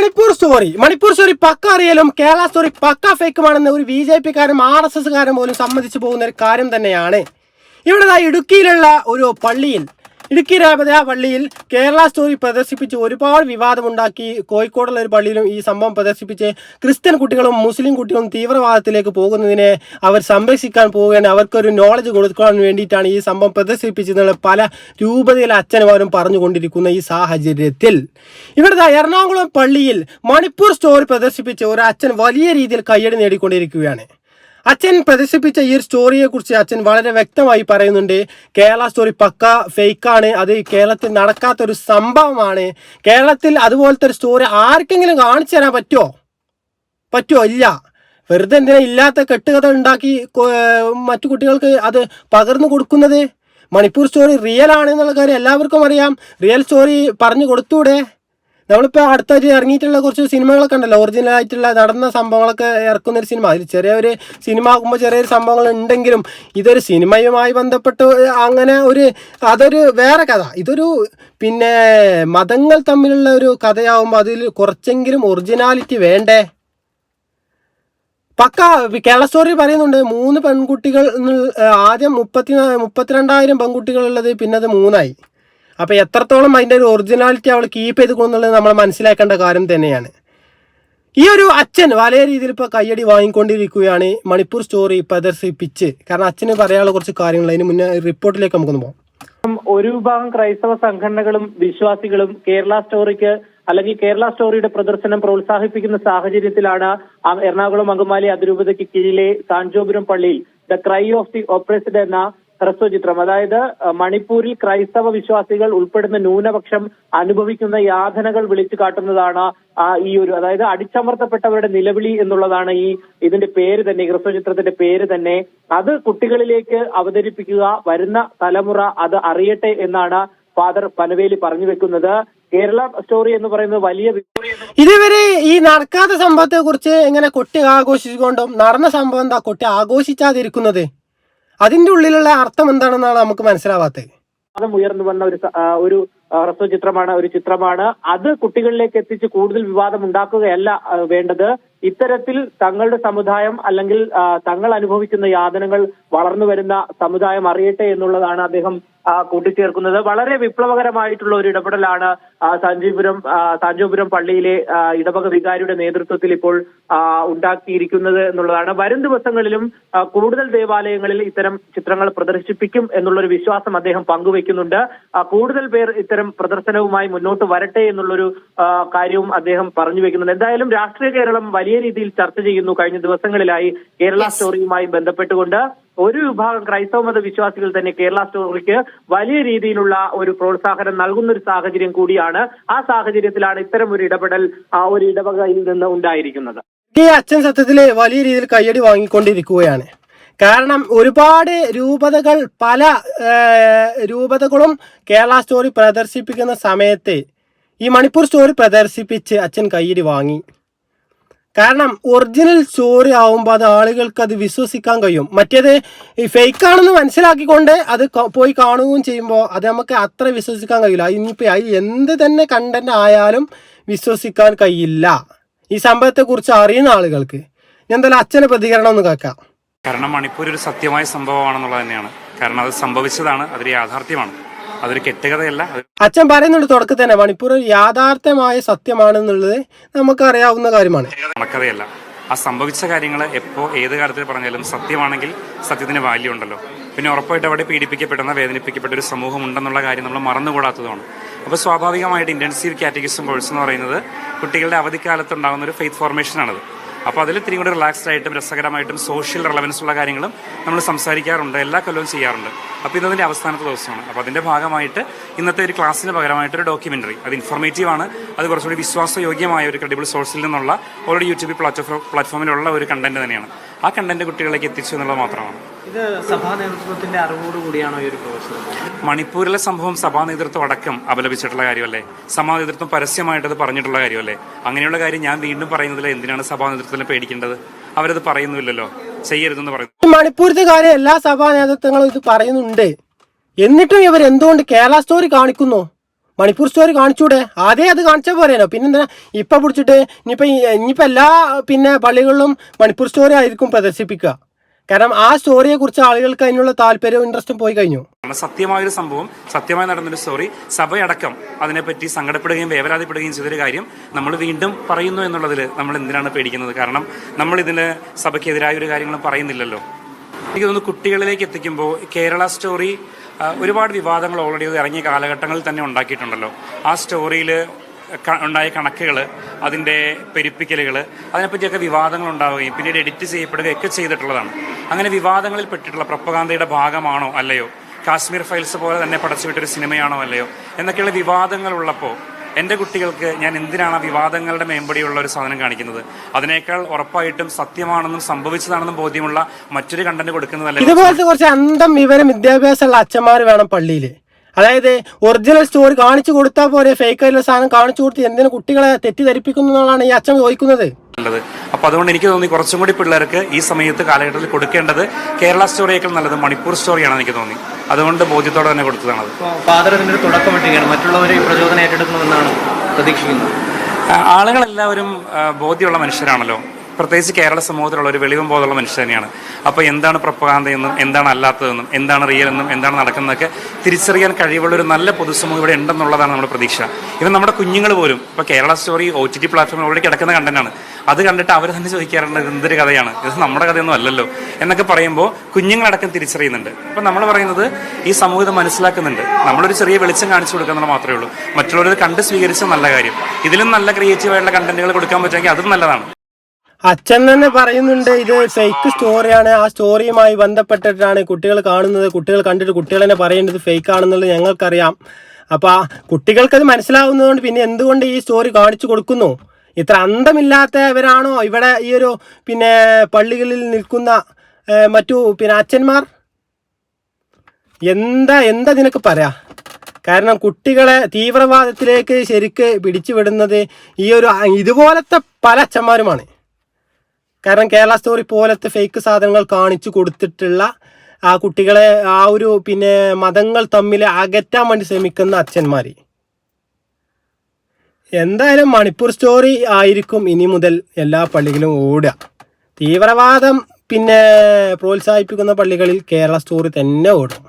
Manipur story. Manipur story പക്ക അറിയലും Kerala story പക്ക ഫേക്കുമാണെന്ന് ഒരു ബി ജെ പിക്കാരും ആർ എസ് എസ്കാരും പോലും സമ്മതിച്ചു പോകുന്ന ഒരു കാര്യം തന്നെയാണ്. ഇവിടെ ഇടുക്കിയിലുള്ള ഒരു പള്ളിയിൽ ഇടുക്കി രാമത പള്ളിയിൽ കേരള സ്റ്റോറി പ്രദർശിപ്പിച്ച് ഒരുപാട് വിവാദമുണ്ടാക്കി. കോഴിക്കോടുള്ള ഒരു പള്ളിയിലും ഈ സംഭവം പ്രദർശിപ്പിച്ച് ക്രിസ്ത്യൻ കുട്ടികളും മുസ്ലിം കുട്ടികളും തീവ്രവാദത്തിലേക്ക് പോകുന്നതിനെ അവർ സംരക്ഷിക്കാൻ പോവുകയാണ്. അവർക്കൊരു നോളജ് കൊടുക്കാൻ വേണ്ടിയിട്ടാണ് ഈ സംഭവം പ്രദർശിപ്പിച്ചതെന്നുള്ള പല രൂപതയിൽ അച്ഛനുമാരും പറഞ്ഞുകൊണ്ടിരിക്കുന്ന ഈ സാഹചര്യത്തിൽ. ഇവിടുത്തെ എറണാകുളം പള്ളിയിൽ മണിപ്പൂർ സ്റ്റോറി പ്രദർശിപ്പിച്ച് ഒരു അച്ഛൻ വലിയ രീതിയിൽ കയ്യടി നേടിക്കൊണ്ടിരിക്കുകയാണ്. അച്ഛൻ പ്രദർശിപ്പിച്ച ഈ ഒരു സ്റ്റോറിയെ കുറിച്ച് അച്ഛൻ വളരെ വ്യക്തമായി പറയുന്നുണ്ട്. കേരള സ്റ്റോറി പക്ക ഫേക്കാണ് അത് കേരളത്തിൽ നടക്കാത്ത ഒരു സംഭവമാണ്. കേരളത്തിൽ അതുപോലത്തെ ഒരു സ്റ്റോറി ആർക്കെങ്കിലും കാണിച്ചു തരാൻ പറ്റുമോ പറ്റുമോ ഇല്ല. വെറുതെ എന്തിനാ ഇല്ലാത്ത കെട്ടുകഥ ഉണ്ടാക്കി മറ്റു കുട്ടികൾക്ക് അത് പകർന്നു കൊടുക്കുന്നത്? മണിപ്പൂർ സ്റ്റോറി റിയൽ ആണ് എന്നുള്ള കാര്യം എല്ലാവർക്കും അറിയാം. റിയൽ സ്റ്റോറി പറഞ്ഞു കൊടുത്തൂടെ? നമ്മളിപ്പോൾ അടുത്തായിട്ട് ഇറങ്ങിയിട്ടുള്ള കുറച്ച് സിനിമകളൊക്കെ ഉണ്ടല്ലോ. ഒറിജിനൽ ആയിട്ടുള്ള നടന്ന സംഭവങ്ങളൊക്കെ ഇറക്കുന്ന ഒരു സിനിമ. അതിൽ ചെറിയൊരു സിനിമ ആകുമ്പോൾ ചെറിയൊരു സംഭവങ്ങൾ ഉണ്ടെങ്കിലും ഇതൊരു സിനിമയുമായി ബന്ധപ്പെട്ട് അങ്ങനെ ഒരു അതൊരു വേറെ കഥ. ഇതൊരു പിന്നെ മതങ്ങൾ തമ്മിലുള്ള ഒരു കഥയാവുമ്പോൾ അതിൽ കുറച്ചെങ്കിലും ഒറിജിനാലിറ്റി വേണ്ടേ? പക്ക കേരള സ്റ്റോറി പറയുന്നുണ്ട്. മൂന്ന് പെൺകുട്ടികൾ ആദ്യം മുപ്പത്തി മുപ്പത്തിരണ്ടായിരം പെൺകുട്ടികളുള്ളത് പിന്നെ അത് മൂന്നായി. അപ്പോൾ എത്രത്തോളം അതിന്റെ ഒരു ഒറിജിനാലിറ്റി അവൾ കീപ്പ് ചെയ്ത് എന്നുള്ളത് നമ്മൾ മനസ്സിലാക്കേണ്ട കാര്യം തന്നെയാണ്. ഈ ഒരു അച്ഛൻ വലിയ രീതിയിൽ ഇപ്പോൾ കയ്യടി വാങ്ങിക്കൊണ്ടിരിക്കുകയാണ്. മണിപ്പൂർ സ്റ്റോറി പ്രദർശിപ്പിച്ച്. കാരണം അച്ഛന് പറയാനുള്ള കുറച്ച് കാര്യങ്ങൾ അതിന് മുന്നേ റിപ്പോർട്ടിലേക്ക് നമുക്കൊന്ന് പോകാം ഒരു വിഭാഗം ക്രൈസ്തവ സംഘടനകളും വിശ്വാസികളും കേരള സ്റ്റോറിക്ക് അല്ലെങ്കിൽ കേരള സ്റ്റോറിയുടെ പ്രദർശനം പ്രോത്സാഹിപ്പിക്കുന്ന സാഹചര്യത്തിലാണ് എറണാകുളം അങ്കമാലി അതിരൂപതയ്ക്ക് കീഴിലെ കാഞ്ചോപുരം പള്ളിയിൽ the cry of the oppressed എന്ന ഹ്രസ്വചിത്രം അതായത് മണിപ്പൂരിൽ ക്രൈസ്തവ വിശ്വാസികൾ ഉൾപ്പെടുന്ന ന്യൂനപക്ഷം അനുഭവിക്കുന്ന യാതനകൾ വിളിച്ചു കാട്ടുന്നതാണ് ഈ ഒരു അതായത് അടിച്ചമർത്തപ്പെട്ടവരുടെ നിലവിളി എന്നുള്ളതാണ് ഈ ഇതിന്റെ പേര് തന്നെ ഹ്രസ്വ ഹ്രസ്വചിത്രത്തിന്റെ പേര് തന്നെ. അത് കുട്ടികളിലേക്ക് അവതരിപ്പിക്കുക വരുന്ന തലമുറ അത് അറിയട്ടെ എന്നാണ് ഫാദർ പനവേലി പറഞ്ഞു വെക്കുന്നത്. കേരള സ്റ്റോറി എന്ന് പറയുന്നത് വലിയ ഇതുവരെ ഈ നടക്കാത്ത സംഭവത്തെ കുറിച്ച് എങ്ങനെ കുട്ടി ആഘോഷിച്ചുകൊണ്ടും നടന്ന സംഭവം എന്താ? കുട്ടി ആഘോഷിച്ചാതിരിക്കുന്നത്? അതിന്റെ ഉള്ളിലുള്ള അർത്ഥം എന്താണെന്നാണ് നമുക്ക് മനസ്സിലാവാത്തത്. അതും ഉയർന്നു വന്ന ഒരു ഒരു ഹ്രസ്വ ചിത്രമാണ് ഒരു ചിത്രമാണ്. അത് കുട്ടികളിലേക്ക് എത്തിച്ച് കൂടുതൽ വിവാദം ഉണ്ടാക്കുകയല്ല വേണ്ടത്. ഇത്തരത്തിൽ തങ്ങളുടെ സമുദായം അല്ലെങ്കിൽ തങ്ങൾ അനുഭവിക്കുന്ന യാതനകൾ വളർന്നു വരുന്ന സമുദായം അറിയട്ടെ എന്നുള്ളതാണ് അദ്ദേഹം കൂട്ടിച്ചേർക്കുന്നത്. വളരെ വിപ്ലവകരമായിട്ടുള്ള ഒരു ഇടപെടലാണ് സഞ്ജീപുരം സാഞ്ചോപുരം പള്ളിയിലെ ഇടവക വികാരിയുടെ നേതൃത്വത്തിൽ ഇപ്പോൾ ഉണ്ടാക്കിയിരിക്കുന്നത് എന്നുള്ളതാണ്. വരും ദിവസങ്ങളിലും കൂടുതൽ ദേവാലയങ്ങളിൽ ഇത്തരം ചിത്രങ്ങൾ പ്രദർശിപ്പിക്കും എന്നുള്ളൊരു വിശ്വാസം അദ്ദേഹം പങ്കുവെക്കുന്നുണ്ട്. കൂടുതൽ പേർ ഇത്തരം പ്രദർശനവുമായി മുന്നോട്ട് വരട്ടെ എന്നുള്ളൊരു കാര്യവും അദ്ദേഹം പറഞ്ഞു വെക്കുന്നുണ്ട്. എന്തായാലും രാഷ്ട്രീയ കേരളം വലിയ രീതിയിൽ ചർച്ച ചെയ്യുന്നു. കഴിഞ്ഞ ദിവസങ്ങളിലായി കേരള സ്റ്റോറിയുമായി ബന്ധപ്പെട്ടുകൊണ്ട് ഒരു വിഭാഗം ക്രൈസ്തവ മത വിശ്വാസികൾ തന്നെ കേരള സ്റ്റോറിക്ക് വലിയ രീതിയിലുള്ള ഒരു പ്രോത്സാഹനം നൽകുന്ന ഒരു സാഹചര്യം കൂടിയാണ്. ആ സാഹചര്യത്തിലാണ് ഇത്തരം ഒരു ഇടപെടൽ ആ ഒരു ഇടവകയിൽ നിന്ന് ഉണ്ടായിരിക്കുന്നത്. ഈ അച്ഛൻ സത്യത്തിൽ വലിയ രീതിയിൽ കയ്യടി വാങ്ങിക്കൊണ്ടിരിക്കുകയാണ്. കാരണം ഒരുപാട് രൂപതകൾ പല രൂപതകളും കേരള സ്റ്റോറി പ്രദർശിപ്പിക്കുന്ന സമയത്ത് ഈ മണിപ്പൂർ സ്റ്റോറി പ്രദർശിപ്പിച്ച് അച്ഛൻ കയ്യടി വാങ്ങി. കാരണം ഒറിജിനൽ സ്റ്റോറി ആവുമ്പോൾ അത് ആളുകൾക്ക് അത് വിശ്വസിക്കാൻ കഴിയും. മറ്റേത് ഈ ഫേക്ക് ആണെന്ന് മനസ്സിലാക്കിക്കൊണ്ട് അത് പോയി കാണുകയും ചെയ്യുമ്പോൾ അത് നമുക്ക് അത്ര വിശ്വസിക്കാൻ കഴിയില്ല. ഇനിയിപ്പോൾ അതിൽ എന്ത് തന്നെ കണ്ടന്റ് ആയാലും വിശ്വസിക്കാൻ കഴിയില്ല. ഈ സംഭവത്തെക്കുറിച്ച് അറിയുന്ന ആളുകൾക്ക്. ഞാൻ എന്തായാലും അച്ഛന്റെ പ്രതികരണം ഒന്ന് കേൾക്കാം. കാരണം മണിപ്പൂർ ഒരു സത്യമായ സംഭവമാണെന്നുള്ളത് തന്നെയാണ്. കാരണം അത് സംഭവിച്ചതാണ് അതൊരു യാഥാർത്ഥ്യമാണ്. അതൊരു കെട്ടുകഥയല്ല. അച്ഛൻ പറയുന്നുണ്ട് തുടക്കത്തിൽ തന്നെ മണിപ്പൂർ ഒരു യാഥാർത്ഥ്യമായ സത്യമാണെന്നുള്ളത് നമുക്കറിയാവുന്ന കാര്യമാണ്. കണക്കഥയല്ല ആ സംഭവിച്ച കാര്യങ്ങൾ എപ്പോ ഏത് കാലത്തിൽ പറഞ്ഞാലും സത്യമാണെങ്കിൽ സത്യത്തിന് വാല്യൂ ഉണ്ടല്ലോ. പിന്നെ ഉറപ്പായിട്ട് അവിടെ പീഡിപ്പിക്കപ്പെടുന്ന വേദനിപ്പിക്കപ്പെട്ട ഒരു സമൂഹം ഉണ്ടെന്നുള്ള കാര്യം നമ്മൾ മറന്നുകൂടാത്തതുമാണ്. അപ്പോൾ സ്വാഭാവികമായിട്ട് ഇന്റൻസീവ് കാറ്റഗിസം കോഴ്സ് എന്ന് പറയുന്നത് കുട്ടികളുടെ അവധിക്കാലത്ത് ഉണ്ടാകുന്ന ഒരു ഫെയ്ത്ത് ഫോർമേഷനാണത് അപ്പോൾ അതിൽ ഇത്തിരി കൂടി റിലാക്സ്ഡ് ആയിട്ടും രസകരമായിട്ടും സോഷ്യൽ റിലവൻസ് ഉള്ള കാര്യങ്ങളും നമ്മൾ സംസാരിക്കാറുണ്ട് എല്ലാ കൊല്ലവും ചെയ്യാറുണ്ട്. അപ്പോൾ ഇന്നതിന്റെ അവസാനത്തെ ദിവസമാണ്. അപ്പോൾ അതിന്റെ ഭാഗമായിട്ട് ഇന്നത്തെ ഒരു ക്ലാസ്സിന് പകരമായിട്ടൊരു ഡോക്യുമെന്ററി അത് ഇൻഫോർമേറ്റീവ് ആണ്. അത് കുറച്ചുകൂടി വിശ്വാസയോഗ്യമായ ഒരു ക്രെഡിബിൾ സോഴ്സിൽ നിന്നുള്ള ഓൾറെഡി യൂട്യൂബ് പ്ലാറ്റ്ഫോം പ്ലാറ്റ്ഫോമിലുള്ള ഒരു കണ്ടന്റ് തന്നെയാണ്. ആ കണ്ടന്റ് കുട്ടികളിലേക്ക് എത്തിച്ചു എന്നുള്ളത് മാത്രമാണ്. ഇത് സഭാ നേതൃത്വത്തിന്റെ അറിവോടുകൂടിയാണോ ഈ ഒരു കോഴ്സ് മണിപ്പൂരിലെ സംഭവം സഭാ നേതൃത്വം അടക്കം അപലപിച്ചിട്ടുള്ള കാര്യമല്ലേ? സഭാ നേതൃത്വം പരസ്യമായിട്ടത് പറഞ്ഞിട്ടുള്ള കാര്യമല്ലേ? അങ്ങനെയുള്ള കാര്യം ഞാൻ വീണ്ടും പറയുന്നതിൽ എന്തിനാണ് സഭാ നേതൃത്വത്തിന് പേടിക്കേണ്ടത്? അവരത് പറയുന്നില്ലല്ലോ ചെയ്യരുതെന്ന് പറയുന്നു. ഈ മണിപ്പൂരത്തെ കാര്യം എല്ലാ സഭാ നേതൃത്വങ്ങളും ഇത് പറയുന്നുണ്ട്. എന്നിട്ടും ഇവർ എന്തുകൊണ്ട് കേരള സ്റ്റോറി കാണിക്കുന്നു? മണിപ്പൂർ സ്റ്റോറി കാണിച്ചൂടെ? ആദ്യം അത് കാണിച്ചാൽ പോരേനോ? പിന്നെന്താ ഇപ്പം പിടിച്ചിട്ട് ഇനിയിപ്പോൾ ഇനിയിപ്പോൾ എല്ലാ പിന്നെ പള്ളികളിലും മണിപ്പൂർ സ്റ്റോറി ആയിരിക്കും പ്രദർശിപ്പിക്കുക. കാരണം ആ സ്റ്റോറിയെ കുറിച്ച് ആളുകൾക്ക് അതിനുള്ള താല്പര്യവും ഇൻട്രസ്റ്റും പോയി കഴിഞ്ഞു. സത്യമായ സത്യമായൊരു സംഭവം സത്യമായി നടന്നൊരു സ്റ്റോറി സഭയടക്കം അതിനെപ്പറ്റി സങ്കടപ്പെടുകയും വേവലാതിപ്പെടുകയും ചെയ്തൊരു കാര്യം നമ്മൾ വീണ്ടും പറയുന്നു എന്നുള്ളതിൽ നമ്മൾ എന്തിനാണ് പേടിക്കുന്നത്? കാരണം നമ്മൾ ഇതിന് സഭയ്ക്കെതിരായ ഒരു കാര്യങ്ങളും പറയുന്നില്ലല്ലോ. എനിക്ക് തോന്നുന്നു കുട്ടികളിലേക്ക് എത്തിക്കുമ്പോൾ കേരള സ്റ്റോറി ഒരുപാട് വിവാദങ്ങൾ ഓൾറെഡി ഇറങ്ങിയ കാലഘട്ടങ്ങളിൽ തന്നെ ഉണ്ടാക്കിയിട്ടുണ്ടല്ലോ. ആ സ്റ്റോറിയിൽ ഉണ്ടായ കണക്കുകൾ അതിന്റെ പെരുപ്പിക്കലുകൾ അതിനെപ്പറ്റിയൊക്കെ വിവാദങ്ങൾ ഉണ്ടാവുകയും പിന്നീട് എഡിറ്റ് ചെയ്യപ്പെടുകയൊക്കെ ചെയ്തിട്ടുള്ളതാണ്. അങ്ങനെ വിവാദങ്ങളിൽ പെട്ടിട്ടുള്ള പ്രപ്പകാന്തയുടെ ഭാഗമാണോ അല്ലയോ? കാശ്മീർ ഫൈൽസ് പോലെ തന്നെ പടച്ചുവിട്ടൊരു സിനിമയാണോ അല്ലയോ? എന്നൊക്കെയുള്ള വിവാദങ്ങൾ ഉള്ളപ്പോൾ എന്റെ കുട്ടികൾക്ക് ഞാൻ എന്തിനാണ് വിവാദങ്ങളുടെ മേമ്പടിയുള്ള ഒരു സാധനം കാണിക്കുന്നത്? അതിനേക്കാൾ ഉറപ്പായിട്ടും സത്യമാണെന്നും സംഭവിച്ചതാണെന്നും ബോധ്യമുള്ള മറ്റൊരു കണ്ടന്റ് കൊടുക്കുന്നതല്ലേ ഇതുപോലത്തെ കുറച്ച് അന്തം വിവരം വിദ്യാഭ്യാസമുള്ള അച്ഛന്മാർ വേണം പള്ളിയിൽ അതായത് ഒറിജിനൽ സ്റ്റോറി കാണിച്ചു കൊടുത്താൽ പോലെ ഫേക്ക് ആയിട്ടുള്ള സാധനം കാണിച്ചു കൊടുത്ത് എന്തിനു കുട്ടികളെ തെറ്റിദ്ധരിപ്പിക്കുന്നു എന്നുള്ളതാണ് ഈ അച്ഛൻ ചോദിക്കുന്നത്. നല്ലത് അപ്പൊ അതുകൊണ്ട് എനിക്ക് തോന്നി കുറച്ചും കൂടി പിള്ളേർക്ക് ഈ സമയത്ത് കാലഘട്ടത്തിൽ കൊടുക്കേണ്ടത് കേരള സ്റ്റോറിയേക്കാൾ നല്ലത് മണിപ്പൂർ സ്റ്റോറിയാണെന്ന് എനിക്ക് തോന്നി. അതുകൊണ്ട് ബോധ്യത്തോടെ തന്നെ കൊടുത്തതാണ് ഫാദർ ഒരു മറ്റുള്ളവരെ പ്രചോദനം ഏറ്റെടുക്കണമെന്നാണ് പ്രതീക്ഷിക്കുന്നത്. ആളുകളെല്ലാവരും ബോധ്യമുള്ള മനുഷ്യരാണല്ലോ. പ്രത്യേകിച്ച് കേരള സമൂഹത്തിലുള്ള ഒരു വെളിവും ബോധമുള്ള മനുഷ്യർ തന്നെയാണ്. അപ്പോൾ എന്താണ് പ്രപ്പകാന്തയെന്നും എന്താണ് അല്ലാത്തതെന്നും എന്താണ് റിയൽ എന്നും എന്താണ് നടക്കുന്നതൊക്കെ തിരിച്ചറിയാൻ കഴിവുള്ള ഒരു നല്ല പൊതുസമൂഹം ഇവിടെ ഉണ്ടെന്നുള്ളതാണ് നമ്മുടെ പ്രതീക്ഷ. ഇവൻ നമ്മുടെ കുഞ്ഞുങ്ങൾ പോലും ഇപ്പോൾ Kerala story O T T പ്ലാറ്റ്ഫോമിൽ ഓൾറെഡി കിടക്കുന്ന കണ്ടന്റാണ് അത് കണ്ടിട്ട് അവർ തന്നെ ചോദിക്കാറുണ്ട് എന്തൊരു കഥയാണ്? ഇത് നമ്മുടെ കഥയൊന്നും അല്ലല്ലോ. എന്നൊക്കെ പറയുമ്പോൾ കുഞ്ഞുങ്ങളടക്കം തിരിച്ചറിയുന്നുണ്ട്. അപ്പം നമ്മൾ പറയുന്നത് ഈ സമൂഹം മനസ്സിലാക്കുന്നുണ്ട്. നമ്മളൊരു ചെറിയ വെളിച്ചം കാണിച്ചു കൊടുക്കുന്നത് മാത്രമേ ഉള്ളൂ. മറ്റുള്ളവർ കണ്ട് സ്വീകരിച്ച നല്ല കാര്യം. ഇതിലും നല്ല ക്രിയേറ്റീവായിട്ടുള്ള കണ്ടന്റുകൾ കൊടുക്കാൻ പറ്റുമെങ്കിൽ അതും നല്ലതാണ്. അച്ഛൻ തന്നെ പറയുന്നുണ്ട് ഇത് ഫേക്ക് സ്റ്റോറിയാണ് ആ സ്റ്റോറിയുമായി ബന്ധപ്പെട്ടിട്ടാണ് കുട്ടികൾ കാണുന്നത്. കുട്ടികൾ കണ്ടിട്ട് കുട്ടികൾ തന്നെ പറയേണ്ടത് ഫേക്ക് ആണെന്നുള്ളത് ഞങ്ങൾക്കറിയാം. അപ്പോൾ കുട്ടികൾക്കത് മനസ്സിലാവുന്നതുകൊണ്ട് പിന്നെ എന്തുകൊണ്ട് ഈ സ്റ്റോറി കാണിച്ചു കൊടുക്കുന്നു? ഇത്ര അന്തമില്ലാത്തവരാണോ ഇവിടെ ഈ ഒരു പിന്നെ പള്ളികളിൽ നിൽക്കുന്ന മറ്റു പിന്നെ അച്ഛന്മാർ? എന്താ എന്താ നിനക്ക് പറയാ? കാരണം കുട്ടികളെ തീവ്രവാദത്തിലേക്ക് ശരിക്ക് പിടിച്ചുവിടുന്നത് ഈ ഒരു ഇതുപോലത്തെ പല അച്ഛന്മാരുമാണ്. കാരണം കേരള സ്റ്റോറി പോലത്തെ ഫേക്ക് സാധനങ്ങൾ കാണിച്ചു കൊടുത്തിട്ടുള്ള ആ കുട്ടികളെ ആ ഒരു പിന്നെ മതങ്ങൾ തമ്മിൽ അകറ്റാൻ വേണ്ടി ശ്രമിക്കുന്ന അച്ഛന്മാർ. എന്തായാലും മണിപ്പൂർ സ്റ്റോറി ആയിരിക്കും ഇനി മുതൽ എല്ലാ പള്ളികളും ഓടുക. തീവ്രവാദം പിന്നെ പ്രോത്സാഹിപ്പിക്കുന്ന പള്ളികളിൽ കേരള സ്റ്റോറി തന്നെ ഓടും.